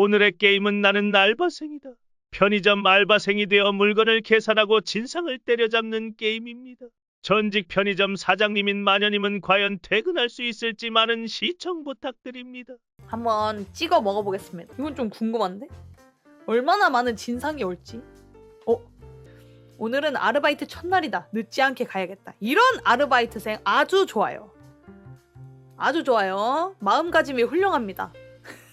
오늘의 게임은 나는 알바생이다. 편의점 알바생이 되어 물건을 계산하고 진상을 때려잡는 게임입니다. 전직 편의점 사장님인 마녀님은 과연 퇴근할 수 있을지 많은 시청 부탁드립니다. 한번 찍어 먹어보겠습니다. 이건 좀 궁금한데? 얼마나 많은 진상이 올지? 어? 오늘은 아르바이트 첫날이다. 늦지 않게 가야겠다. 이런 아르바이트생 아주 좋아요. 아주 좋아요. 마음가짐이 훌륭합니다.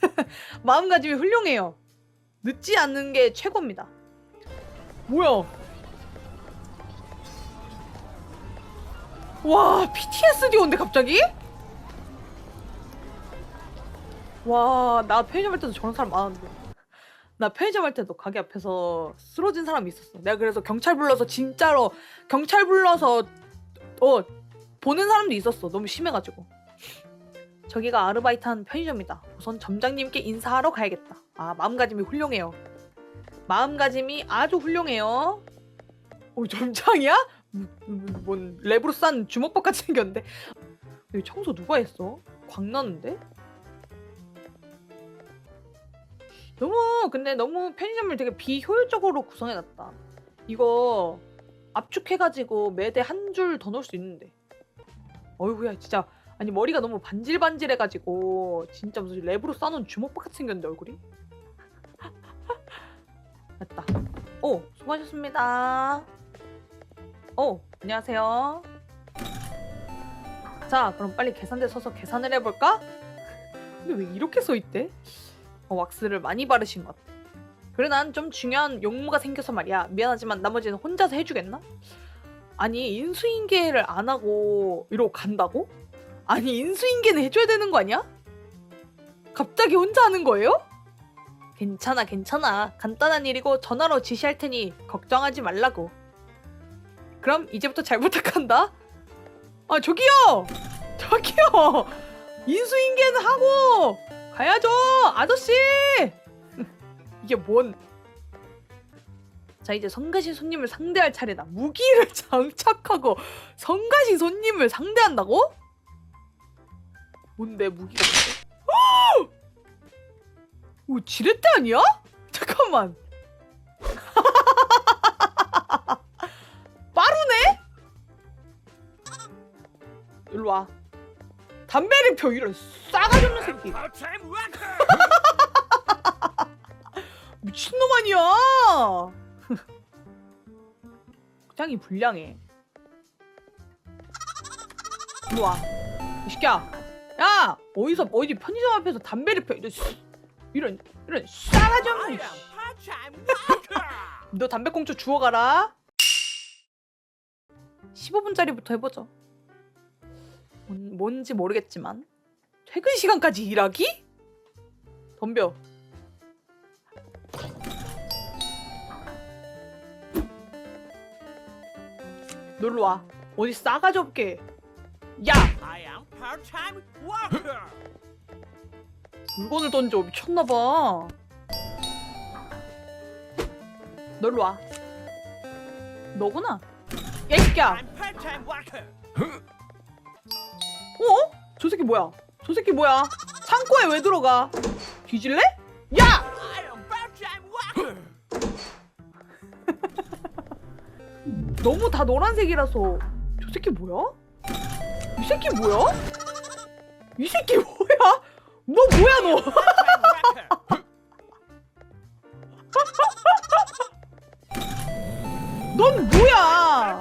마음가짐이 훌륭해요. 늦지 않는 게 최고입니다. 뭐야? 와, PTSD인데 갑자기? 와, 나 편의점 할 때도 저런 사람 많았는데. 나 편의점 할 때도 가게 앞에서 쓰러진 사람이 있었어. 내가 그래서 경찰 불러서 진짜로 경찰 불러서 어 보는 사람도 있었어. 너무 심해가지고. 저기가 아르바이트한 편의점이다. 우선 점장님께 인사하러 가야겠다. 아 마음가짐이 훌륭해요. 마음가짐이 아주 훌륭해요. 어 점장이야? 뭔 랩으로 싼 주먹밥 같이 생겼는데. 청소 누가 했어? 광나는데? 너무 근데 너무 편의점을 되게 비효율적으로 구성해놨다. 이거 압축해가지고 매대 한 줄 더 넣을 수 있는데. 어이구야 진짜 아니 머리가 너무 반질반질해가지고 진짜 무슨 랩으로 싸놓은 주먹밥 같이 생겼는데 얼굴이. 됐다. 오 수고하셨습니다. 오 안녕하세요. 자 그럼 빨리 계산대 서서 계산을 해볼까? 근데 왜 이렇게 써 있대? 어, 왁스를 많이 바르신 것 같아. 그래 난 좀 중요한 용무가 생겨서 말이야. 미안하지만 나머지는 혼자서 해주겠나? 아니 인수인계를 안 하고 이러고 간다고? 아니 인수인계는 해줘야 되는 거 아니야? 갑자기 혼자 하는 거예요? 괜찮아 괜찮아. 간단한 일이고 전화로 지시할 테니 걱정하지 말라고. 그럼 이제부터 잘 부탁한다. 아 저기요! 저기요! 인수인계는 하고 가야죠 아저씨! 이게 뭔? 자 이제 성가신 손님을 상대할 차례다. 무기를 장착하고 성가신 손님을 상대한다고? 뭔데 무기가 뭔데? 오 지렛대 아니야? 잠깐만. 빠르네? 일로와. 담배를 펴 이런 싸가지 없는 새끼. 미친놈 아니야. 짱이 불량해. 일로와. 이 새끼야 야 어디서 어디 편의점 앞에서 담배를 펴 이런 씨- 이런 이런 싸가지 없는 씨. 너 담배꽁초 주워가라. 15분짜리부터 해보죠. 뭔, 뭔지 모르겠지만 퇴근 시간까지 일하기? 덤벼. 놀러와. 어디 싸가지 없게 야 I am part-time worker. 물건을 던져 미쳤나봐 놀러와 너구나 야이 새끼야 I'm part-time worker. 어? 저 새끼 뭐야 저 새끼 뭐야 창고에 왜 들어가 뒤질래? 야! I am part-time worker. 너무 다 노란색이라서 저 새끼 뭐야? 이 새끼 뭐야? 이 새끼 뭐야? 너 뭐야 너? 넌 뭐야?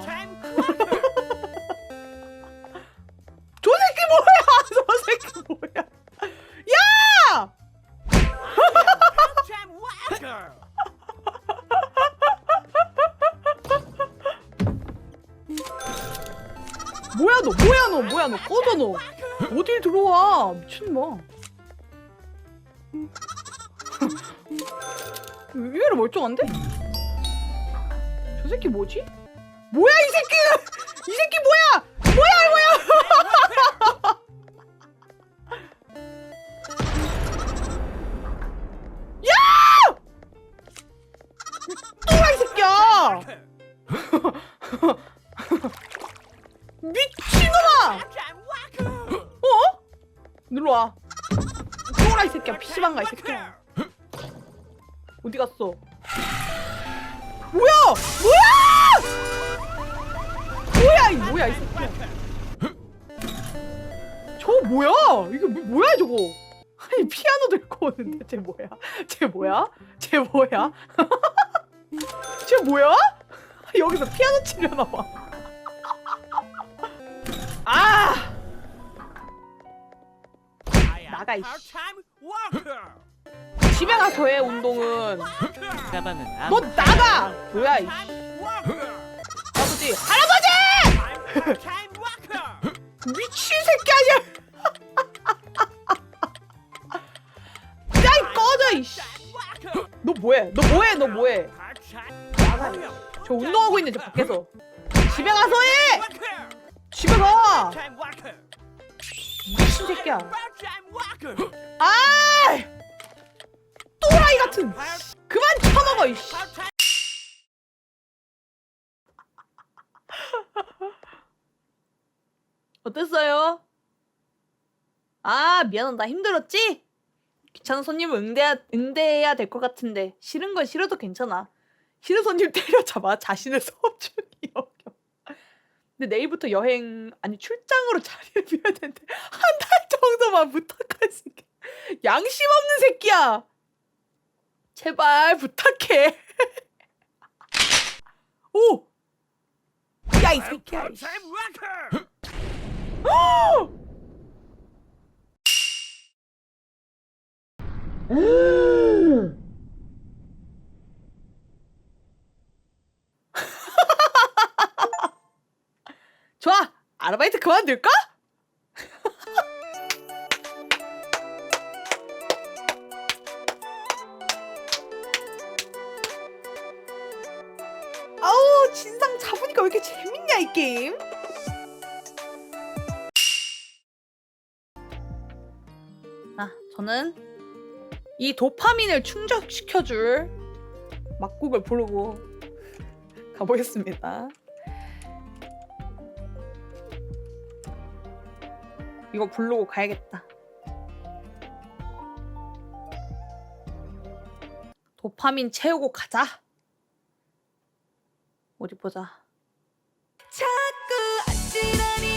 뭐야 너? 뭐야 너? 뭐야 너? 꺼져 너. 어딜 들어와? 미친놈아. 의외로 멀쩡한데? 저 새끼 뭐지? 뭐야 이 새끼는? 이 새끼 뭐야? 뭐야 뭐야? 야! 또라 이 새끼야! 또라 이 새끼야. PC방 가이 새끼야. 어디 갔어? 뭐야? 뭐야? 뭐야 이 뭐야 이 새끼야? 저 뭐야? 이게 뭐, 뭐야 저거? 아니 피아노 들고 오는데 쟤 뭐야? 쟤 뭐야? 쟤 뭐야? 쟤 뭐야? 여기서 피아노 치려나 봐. 아! 나가, 이씨. 집에 가서 해 운동은. Worker. 까바는 너 나가! 뭐야 이. 아버지 할아버지! 미친 새끼 아니야? 야이 꺼져 이씨. 너 뭐해? 너 뭐해? 너 뭐해? 저 운동하고 있는 저 밖에서. 집에 가서 해. 집에 가. 미친 새끼야. 아! 또라이 같은. 그만 쳐먹어 이씨. 어땠어요? 아 미안하다 힘들었지? 귀찮은 손님을 응대야, 응대해야 될 것 같은데 싫은 건 싫어도 괜찮아 싫은 손님 때려잡아 자신을 소중히 여겨 근데 내일부터 여행 아니 출장으로 자리를 비워야 되는데 한 달 정도만 부탁할 수 있게 양심 없는 새끼야 제발 부탁해 오! 야 이 새끼야 이씨. part-time worker. 좋아 아르바이트 그만둘까? 아우 진상 잡으니까 왜 이렇게 재밌냐 이 게임 아 저는 이 도파민을 충족시켜줄 막국을 부르고 가보겠습니다 이거 부르고 가야겠다. 도파민 채우고 가자. 어디 보자. 자꾸 아찔하니